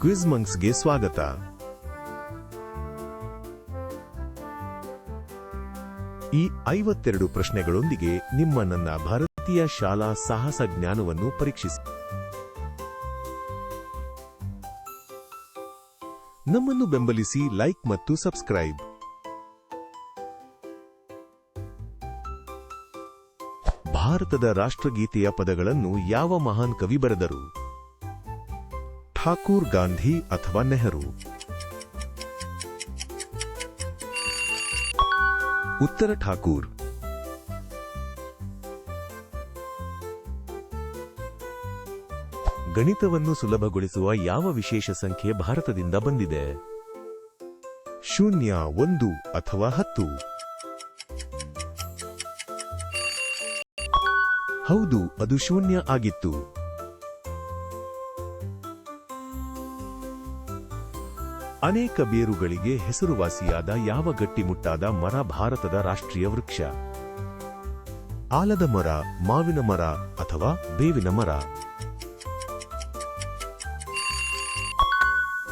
Quiz ಮಂಕ್ಸ್ಗೆ ಸ್ವಾಗತ. ಈ ಐವತ್ತೆರಡು ಪ್ರಶ್ನೆಗಳೊಂದಿಗೆ ನಿಮ್ಮ ನನ್ನ ಭಾರತೀಯ ಶಾಲಾ ಸಾಹಸ ಜ್ಞಾನವನ್ನು ಪರೀಕ್ಷಿಸಿ. ನಮ್ಮನ್ನು ಬೆಂಬಲಿಸಿ ಲೈಕ್ ಮತ್ತು ಸಬ್ಸ್ಕ್ರೈಬ್. ಭಾರತದ ರಾಷ್ಟ್ರಗೀತೆಯ ಪದಗಳನ್ನು ಯಾವ ಮಹಾನ್ ಕವಿ ಬರೆದರು? ಠಾಕೂರ್ ಗಾಂಧಿ ಅಥವಾ ನೆಹರು. ಉತ್ತರ ಠಾಕೂರ್. ಗಣಿತವನ್ನು ಸುಲಭಗೊಳಿಸುವ ಯಾವ ವಿಶೇಷ ಸಂಖ್ಯೆ ಭಾರತದಿಂದ ಬಂದಿದೆ? ಶೂನ್ಯ, ಒಂದು ಅಥವಾ ಹತ್ತು? ಹೌದು, ಅದು ಶೂನ್ಯ ಆಗಿತ್ತು. ಅನೇಕ ಬೇರುಗಳಿಗೆ ಹೆಸರುವಾಸಿಯಾದ ಯಾವ ಗಟ್ಟಿಮುಟ್ಟಾದ ಮರ ಭಾರತದ ರಾಷ್ಟ್ರೀಯ ವೃಕ್ಷ? ಆಲದ ಮರ, ಮಾವಿನ ಮರ ಅಥವಾ ಬೇವಿನ ಮರ?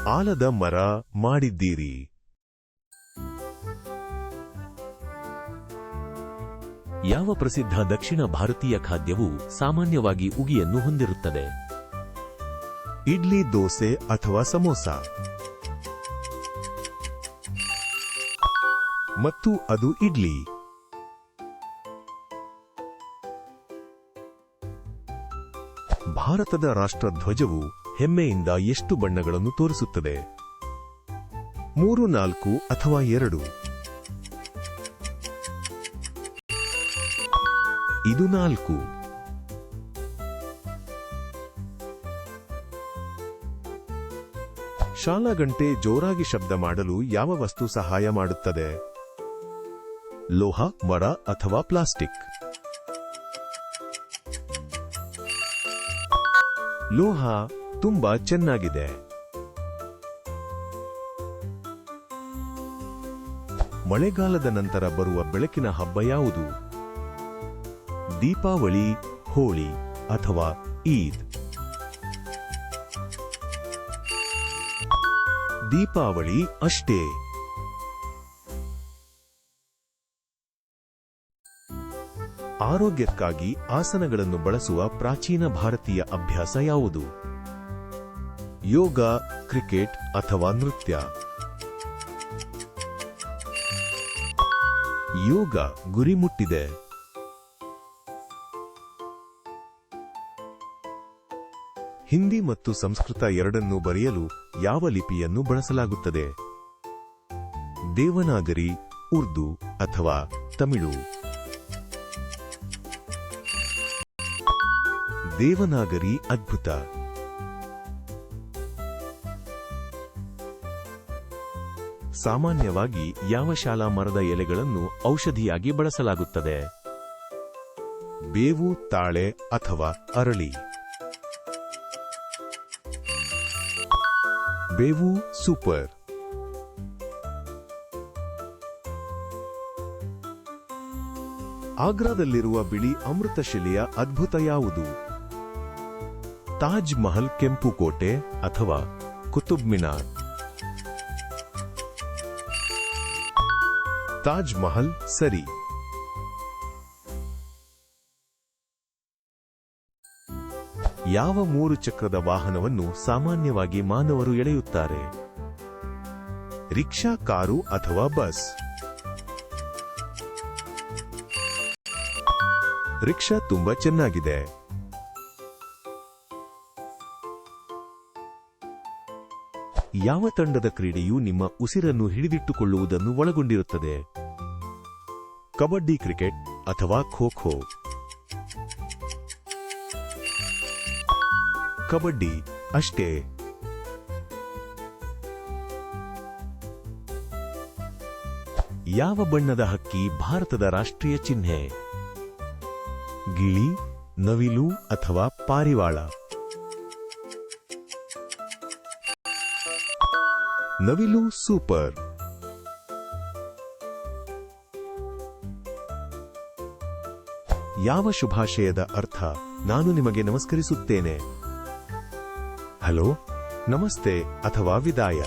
ಆಲದ ಮರ ಮಾಡಿದ್ದೀರಿ. ಯಾವ ಪ್ರಸಿದ್ಧ ದಕ್ಷಿಣ ಭಾರತೀಯ ಖಾದ್ಯವು ಸಾಮಾನ್ಯವಾಗಿ ಉಗಿಯನ್ನು ಹೊಂದಿರುತ್ತದೆ? ಇಡ್ಲಿ, ದೋಸೆ ಅಥವಾ ಸಮೋಸ. ಮತ್ತು ಅದು ಇಡ್ಲಿ. ಭಾರತದ ರಾಷ್ಟ್ರಧ್ವಜವು ಹೆಮ್ಮೆಯಿಂದ ಎಷ್ಟು ಬಣ್ಣಗಳನ್ನು ತೋರಿಸುತ್ತದೆ? ಮೂರು, ನಾಲ್ಕು ಅಥವಾ ಎರಡು? ಇದು ನಾಲ್ಕು. ಶಾಲಾ ಗಂಟೆ ಜೋರಾಗಿ ಶಬ್ದ ಮಾಡಲು ಯಾವ ವಸ್ತು ಸಹಾಯ ಮಾಡುತ್ತದೆ? ಲೋಹ ಮರ ಅಥವಾ ಪ್ಲಾಸ್ಟಿಕ್. ಲೋಹ ತುಂಬಾ ಚೆನ್ನಾಗಿದೆ. ಮಳೆಗಾಲದ ನಂತರ ಬರುವ ಬೆಳಕಿನ ಹಬ್ಬ ಯಾವುದು? ದೀಪಾವಳಿ, ಹೋಳಿ ಅಥವಾ ಈದ್? ದೀಪಾವಳಿ ಅಷ್ಟೇ. ಆರೋಗ್ಯಕ್ಕಾಗಿ ಆಸನಗಳನ್ನು ಬಳಸುವ ಪ್ರಾಚೀನ ಭಾರತೀಯ ಅಭ್ಯಾಸ ಯಾವುದು? ಯೋಗ, ಕ್ರಿಕೆಟ್ ಅಥವಾ ನೃತ್ಯ? ಯೋಗ ಗುರಿ ಮುಟ್ಟಿದೆ. ಹಿಂದಿ ಮತ್ತು ಸಂಸ್ಕೃತ ಎರಡನ್ನೂ ಬರೆಯಲು ಯಾವ ಲಿಪಿಯನ್ನು ಬಳಸಲಾಗುತ್ತದೆ? ದೇವನಾಗರಿ, ಉರ್ದು ಅಥವಾ ತಮಿಳು? ದೇವನಾಗರಿ ಅದ್ಭುತ. ಸಾಮಾನ್ಯವಾಗಿ ಯಾವ ಶಾಲಾ ಮರದ ಎಲೆಗಳನ್ನು ಔಷಧಿಯಾಗಿ ಬಳಸಲಾಗುತ್ತದೆ? ಬೇವು, ತಾಳೆ ಅಥವಾ ಅರಳಿ. ಬೇವು ಸೂಪರ್. ಆಗ್ರಾದಲ್ಲಿರುವ ಬಿಳಿ ಅಮೃತಶಿಲೆಯ ಅದ್ಭುತ ಯಾವುದು? ತಾಜ್ ಮಹಲ್ ಕೆಂಪು ಕೋಟೆ ಅಥವಾ ಕುತುಬ್ ಮಿನಾರ್. ತಾಜ್ ಮಹಲ್ ಸರಿ. ಯಾವ ಮೂರು ಚಕ್ರದ ವಾಹನವನ್ನು ಸಾಮಾನ್ಯವಾಗಿ ಮಾನವರು ಎಳೆಯುತ್ತಾರೆ? ರಿಕ್ಷಾ, ಕಾರು ಅಥವಾ ಬಸ್? ರಿಕ್ಷಾ ತುಂಬಾ ಚೆನ್ನಾಗಿದೆ. ಯಾವ ತಂಡದ ಕ್ರೀಡೆಯು ನಿಮ್ಮ ಉಸಿರನ್ನು ಹಿಡಿದಿಟ್ಟುಕೊಳ್ಳುವುದನ್ನು ಒಳಗೊಂಡಿರುತ್ತದೆ? ಕಬಡ್ಡಿ ಕ್ರಿಕೆಟ್ ಅಥವಾ ಖೋ ಖೋ? ಕಬಡ್ಡಿ ಅಷ್ಟೇ. ಯಾವ ಬಣ್ಣದ ಹಕ್ಕಿ ಭಾರತದ ರಾಷ್ಟ್ರೀಯ ಚಿಹ್ನೆ? ಗಿಳಿ, ನವಿಲು ಅಥವಾ ಪಾರಿವಾಳ? ನವಿಲು ಸೂಪರ್. ಯಾವ ಶುಭಾಶಯದ ಅರ್ಥ ನಾನು ನಿಮಗೆ ನಮಸ್ಕರಿಸುತ್ತೇನೆ. ಹಲೋ, ನಮಸ್ತೆ ಅಥವಾ ವಿದಾಯ.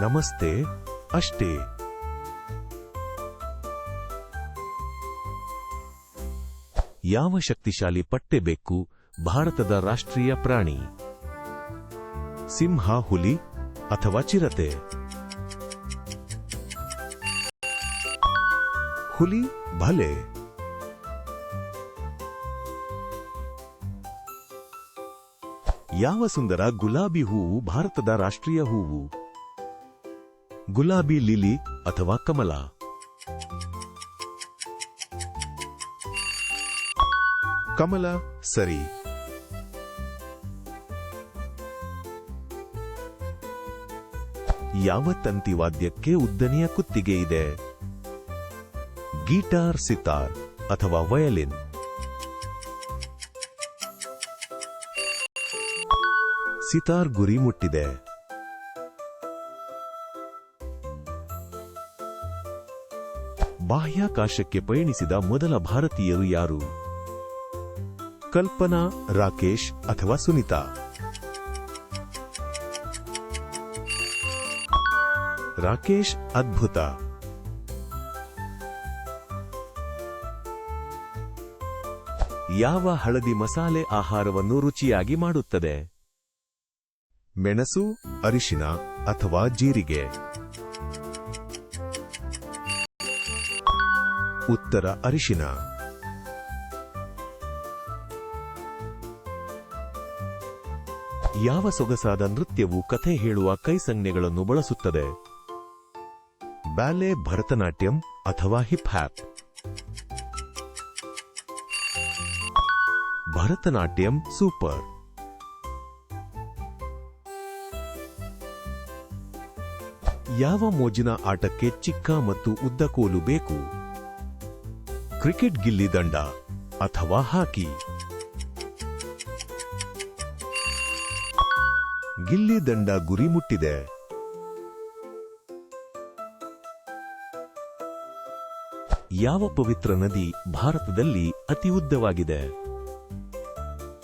ನಮಸ್ತೆ, ಅಷ್ಟೇ. ಯಾವ ಶಕ್ತಿಶಾಲಿ ಪಟ್ಟೆ ಬೇಕು, ಭಾರತದ ರಾಷ್ಟ್ರೀಯ ಪ್ರಾಣಿ. ಸಿಂಹ, ಹುಲಿ ಅಥವಾ ಚಿರತೆ. ಹುಲಿ ಭಲೆ. ಯಾವ ಸುಂದರ ಗುಲಾಬಿ ಹೂವು ಭಾರತದ ರಾಷ್ಟ್ರೀಯ ಹೂವು? ಗುಲಾಬಿ ಲಿಲಿ ಅಥವಾ ಕಮಲ? ಕಮಲ ಸರಿ. ಯಾವ ತಂತಿ ವಾದ್ಯಕ್ಕೆ ಉದ್ದನೆಯ ಕುತ್ತಿಗೆ ಇದೆ? ಗೀಟಾರ್, ಸಿತಾರ್ ಅಥವಾ ವಯಲಿನ್? ಸಿತಾರ್ ಗುರಿ ಮುಟ್ಟಿದೆ. ಬಾಹ್ಯಾಕಾಶಕ್ಕೆ ಪಯಣಿಸಿದ ಮೊದಲ ಭಾರತೀಯರು ಯಾರು? ಕಲ್ಪನಾ, ರಾಕೇಶ್ ಅಥವಾ ಸುನಿತಾ? ರಾಕೇಶ್ ಅದ್ಭುತ. ಯಾವ ಹಳದಿ ಮಸಾಲೆ ಆಹಾರವನ್ನು ರುಚಿಯಾಗಿ ಮಾಡುತ್ತದೆ? ಮೆಣಸು, ಅರಿಶಿನ ಅಥವಾ ಜೀರಿಗೆ? ಉತ್ತರ ಅರಿಶಿನ. ಯಾವ ಸೊಗಸಾದ ನೃತ್ಯವು ಕಥೆ ಹೇಳುವ ಕೈ ಸಂಜ್ಞೆಗಳನ್ನು ಬಳಸುತ್ತದೆ? ಬ್ಯಾಲೆ ಭರತನಾಟ್ಯಂ ಅಥವಾ ಹಿಪ್ ಹ್ಯಾಪ್ ಭರತನಾಟ್ಯಂ ಸೂಪರ್ ಯಾವ ಮೋಜಿನ ಆಟಕ್ಕೆ ಚಿಕ್ಕ ಮತ್ತು ಉದ್ದ ಕೋಲು ಬೇಕು? ಕ್ರಿಕೆಟ್ ಗಿಲ್ಲಿ ದಂಡ ಅಥವಾ ಹಾಕಿ? ಗಿಲ್ಲಿ ದಂಡ ಗುರಿ ಮುಟ್ಟಿದೆ. ಯಾವ ಪವಿತ್ರ ನದಿ ಭಾರತದಲ್ಲಿ ಅತಿ ಉದ್ದವಾಗಿದೆ?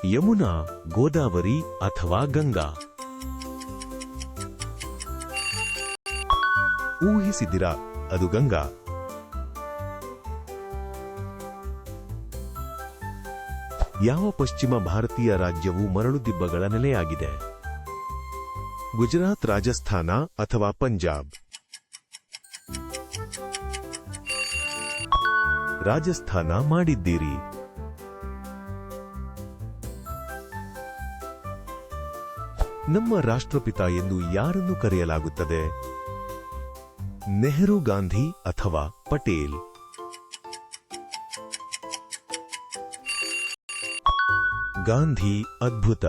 ಯಮುನಾ, ಗೋದಾವರಿ ಅಥವಾ ಗಂಗಾ? ಊಹಿಸಿದಿರಾ ಅದು ಗಂಗಾ? ಯಾವ ಪಶ್ಚಿಮ ಭಾರತೀಯ ರಾಜ್ಯವು ಮರಳುದಿಬ್ಬಗಳ ನೆಲೆಯಾಗಿದೆ? ಗುಜರಾತ್ ರಾಜಸ್ಥಾನ ಅಥವಾ ಪಂಜಾಬ್? ರಾಜಸ್ಥಾನ ಮಾಡಿದ್ದೀರಿ. ನಮ್ಮ ರಾಷ್ಟ್ರಪಿತ ಎಂದು ಯಾರನ್ನು ಕರೆಯಲಾಗುತ್ತದೆ? ನೆಹರು ಗಾಂಧಿ ಅಥವಾ ಪಟೇಲ್? ಗಾಂಧಿ ಅದ್ಭುತ.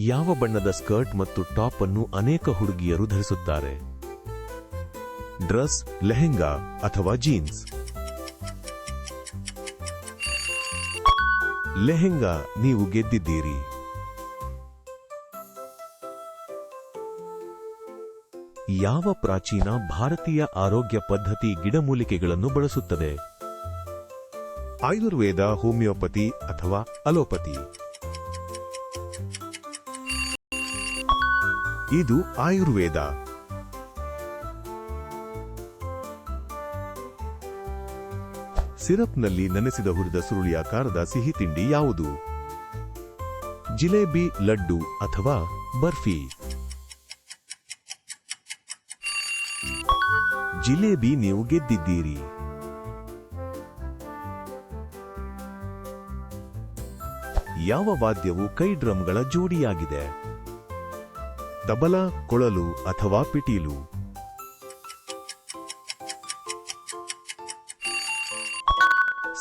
ಯಾವ ಬಣ್ಣದ ಸ್ಕರ್ಟ್ ಮತ್ತು ಟಾಪ್ ಅನ್ನು ಅನೇಕ ಹುಡುಗಿಯರು ಧರಿಸುತ್ತಾರೆ? ಡ್ರೆಸ್, ಲೆಹೆಂಗಾ ಅಥವಾ ಜೀನ್ಸ್. ಲೆಹೆಂಗಾ ನೀವು ಗೆದ್ದಿದ್ದೀರಿ. ಯಾವ ಪ್ರಾಚೀನ ಭಾರತೀಯ ಆರೋಗ್ಯ ಪದ್ಧತಿ ಗಿಡಮೂಲಿಕೆಗಳನ್ನು ಬಳಸುತ್ತದೆ? ಆಯುರ್ವೇದ, ಹೋಮಿಯೋಪತಿ ಅಥವಾ ಅಲೋಪತಿ? ಇದು ಆಯುರ್ವೇದ. ಸಿರಪ್ನಲ್ಲಿ ನೆನೆಸಿದ ಹುರಿದ ಸುರುಳಿಯಾಕಾರದ ಸಿಹಿ ತಿಂಡಿ ಯಾವುದು? ಜಿಲೇಬಿ, ಲಡ್ಡು ಅಥವಾ ಬರ್ಫಿ? ಜಿಲೇಬಿ ನೀವು ಗೆದ್ದಿದ್ದೀರಿ. ಯಾವ ವಾದ್ಯವು ಕೈ ಡ್ರಮ್ಗಳ ಜೋಡಿಯಾಗಿದೆ? ತಬಲ, ಕೊಳಲು ಅಥವಾ ಪಿಟೀಲು?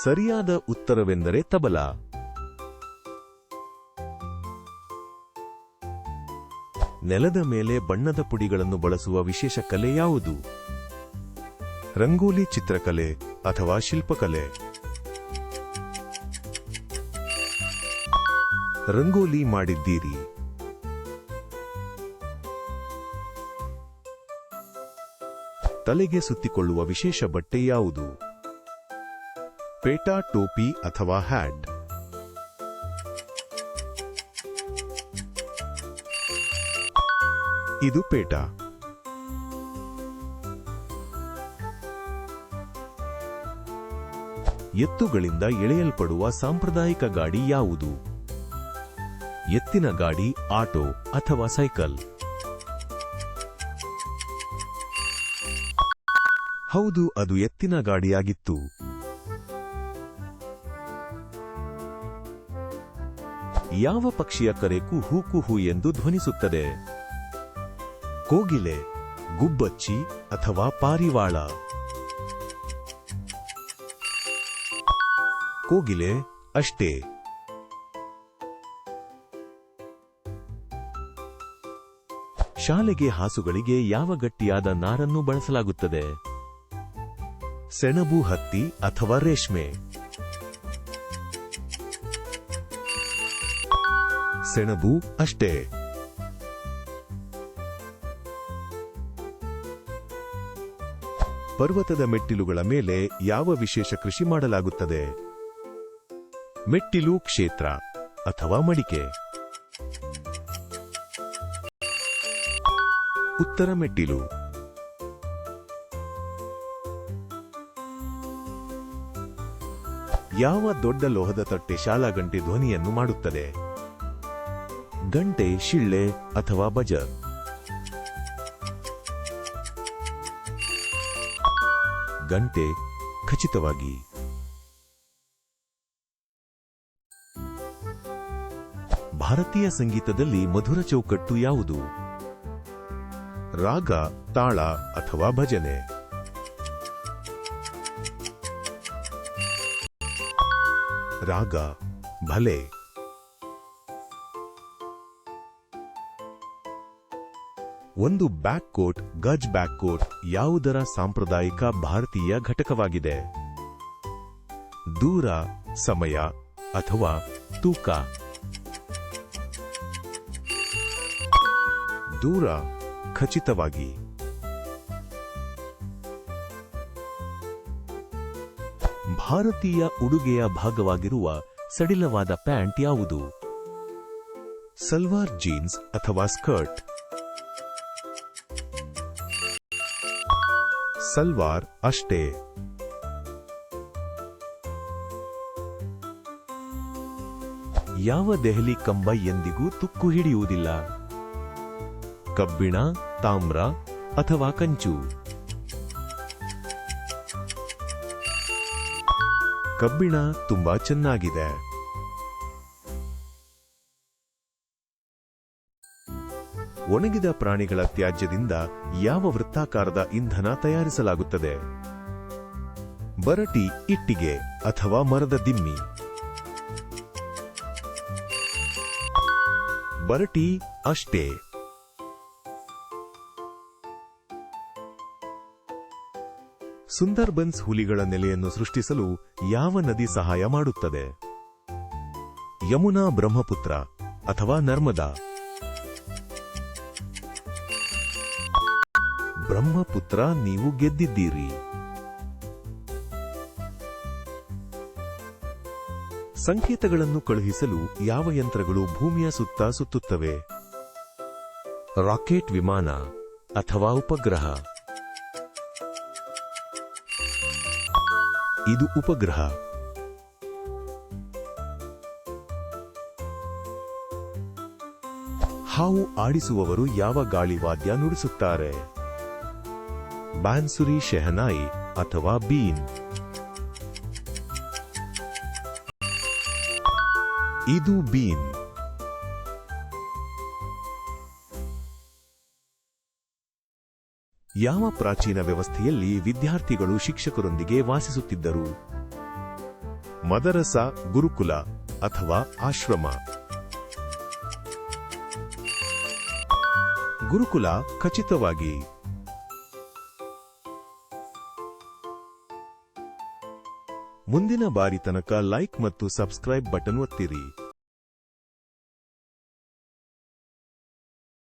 ಸರಿಯಾದ ಉತ್ತರವೆಂದರೆ ತಬಲ. ನೆಲದ ಮೇಲೆ ಬಣ್ಣದ ಪುಡಿಗಳನ್ನು ಬಳಸುವ ವಿಶೇಷ ಕಲೆ ಯಾವುದು? ರಂಗೋಲಿ ಚಿತ್ರಕಲೆ ಅಥವಾ ಶಿಲ್ಪಕಲೆ? ರಂಗೋಲಿ ಮಾಡಿದ್ದೀರಿ. ತಲೆಗೆ ಸುತ್ತಿಕೊಳ್ಳುವ ವಿಶೇಷ ಬಟ್ಟೆ ಯಾವುದು? ಪೇಟಾ ಟೋಪಿ ಅಥವಾ ಹ್ಯಾಟ್ ಇದು ಪೇಟಾ. ಎತ್ತುಗಳಿಂದ ಎಳೆಯಲ್ಪಡುವ ಸಾಂಪ್ರದಾಯಿಕ ಗಾಡಿ ಯಾವುದು? ಎತ್ತಿನ ಗಾಡಿ, ಆಟೋ ಅಥವಾ ಸೈಕಲ್? ಹೌದು, ಅದು ಎತ್ತಿನ ಗಾಡಿಯಾಗಿತ್ತು. ಯಾವ ಪಕ್ಷಿಯ ಕರೆಕು ಹೂಕು ಹೂ ಎಂದು ಧ್ವನಿಸುತ್ತದೆ? ಕೋಗಿಲೆ, ಗುಬ್ಬಚ್ಚಿ ಅಥವಾ ಪಾರಿವಾಳ? ಕೋಗಿಲೆ ಅಷ್ಟೇ. ಶಾಲೆಗೆ ಹಾಸುಗಳಿಗೆ ಯಾವ ಗಟ್ಟಿಯಾದ ನಾರನ್ನು ಬಳಸಲಾಗುತ್ತದೆ? ಸೆಣಬು ಹತ್ತಿ ಅಥವಾ ರೇಷ್ಮೆ? ಸೆಣಬು ಅಷ್ಟೇ. ಪರ್ವತದ ಮೆಟ್ಟಿಲುಗಳ ಮೇಲೆ ಯಾವ ವಿಶೇಷ ಕೃಷಿ ಮಾಡಲಾಗುತ್ತದೆ? ಮೆಟ್ಟಿಲು ಕ್ಷೇತ್ರ ಅಥವಾ ಮಡಿಕೆ? ಉತ್ತರ ಮೆಟ್ಟಿಲು. ಯಾವ ದೊಡ್ಡ ಲೋಹದ ತಟ್ಟೆ ಶಾಲಾ ಗಂಟೆ ಧ್ವನಿಯನ್ನು ಮಾಡುತ್ತದೆ? ಗಂಟೆ, ಶಿಳ್ಳೆ ಅಥವಾ ಬಜರ್. ಗಂಟೆ ಖಚಿತವಾಗಿ. ಭಾರತೀಯ ಸಂಗೀತದಲ್ಲಿ ಮಧುರ ಚೌಕಟ್ಟು ಯಾವುದು? ರಾಗ, ತಾಳ ಅಥವಾ ಭಜನೆ? ರಾಗ, ಭಲೆ. ಒಂದು ಬ್ಯಾಕ್ ಕೋಟ್, ಗಜ್ ಬ್ಯಾಕ್ ಕೋಟ್ ಯಾವುದರ ಸಾಂಪ್ರದಾಯಿಕ ಭಾರತೀಯ ಘಟಕವಾಗಿದೆ? ದೂರ, ಸಮಯ ಅಥವಾ ತೂಕ? ದೂರ, ಖಚಿತವಾಗಿ. ಭಾರತೀಯ ಉಡುಗೆಯ ಭಾಗವಾಗಿರುವ ಸಡಿಲವಾದ ಪ್ಯಾಂಟ್ ಯಾವುದು? ಸಲ್ವಾರ್ ಜೀನ್ಸ್ ಅಥವಾ ಸ್ಕರ್ಟ್? ಸಲ್ವಾರ್ ಅಷ್ಟೇ. ಯಾವ ದೆಹಲಿ ಕಂಬ ಎಂದಿಗೂ ತುಕ್ಕು ಹಿಡಿಯುವುದಿಲ್ಲ. ಕಬ್ಬಿಣ, ತಾಮ್ರ ಅಥವಾ ಕಂಚು. ಕಬ್ಬಿಣ ತುಂಬಾ ಚೆನ್ನಾಗಿದೆ. ಒಣಗಿದ ಪ್ರಾಣಿಗಳ ತ್ಯಾಜ್ಯದಿಂದ ಯಾವ ವೃತ್ತಾಕಾರದ ಇಂಧನ ತಯಾರಿಸಲಾಗುತ್ತದೆ? ಬರಟಿ, ಇಟ್ಟಿಗೆ ಅಥವಾ ಮರದ ದಿಮ್ಮಿ? ಬರಟಿ, ಅಷ್ಟೇ. ಸುಂದರ್ಬನ್ಸ್ ಹುಲಿಗಳ ನೆಲೆಯನ್ನು ಸೃಷ್ಟಿಸಲು ಯಾವ ನದಿ ಸಹಾಯ ಮಾಡುತ್ತದೆ? ಯಮುನಾ ಬ್ರಹ್ಮಪುತ್ರ ಅಥವಾ ನರ್ಮದಾ? ಬ್ರಹ್ಮಪುತ್ರ ನೀವು ಗೆದ್ದಿದ್ದೀರಿ. ಸಂಕೇತಗಳನ್ನು ಕಳುಹಿಸಲು ಯಾವ ಯಂತ್ರಗಳು ಭೂಮಿಯ ಸುತ್ತ ಸುತ್ತುತ್ತವೆ? ರಾಕೆಟ್ ವಿಮಾನ ಅಥವಾ ಉಪಗ್ರಹ? ಇದು ಉಪಗ್ರಹ. ಹಾವು ಆಡಿಸುವವರು ಯಾವ ಗಾಳಿವಾದ್ಯ ನುಡಿಸುತ್ತಾರೆ? ಬಾನ್ಸುರಿ ಶೆಹನಾಯಿ ಅಥವಾ ಬೀನ್. ಇದು ಬೀನ್. ಯಾವ ಪ್ರಾಚೀನ ವ್ಯವಸ್ಥೆಯಲ್ಲಿ ವಿದ್ಯಾರ್ಥಿಗಳು ಶಿಕ್ಷಕರೊಂದಿಗೆ ವಾಸಿಸುತ್ತಿದ್ದರು? ಮದರಸ, ಗುರುಕುಲ ಅಥವಾ ಆಶ್ರಮ? ಗುರುಕುಲ ಖಚಿತವಾಗಿ ಮುಂದಿನ ಬಾರಿ ತನಕ ಲೈಕ್ ಮತ್ತು ಸಬ್ಸ್ಕ್ರೈಬ್ ಬಟನ್ ಒತ್ತಿರಿ.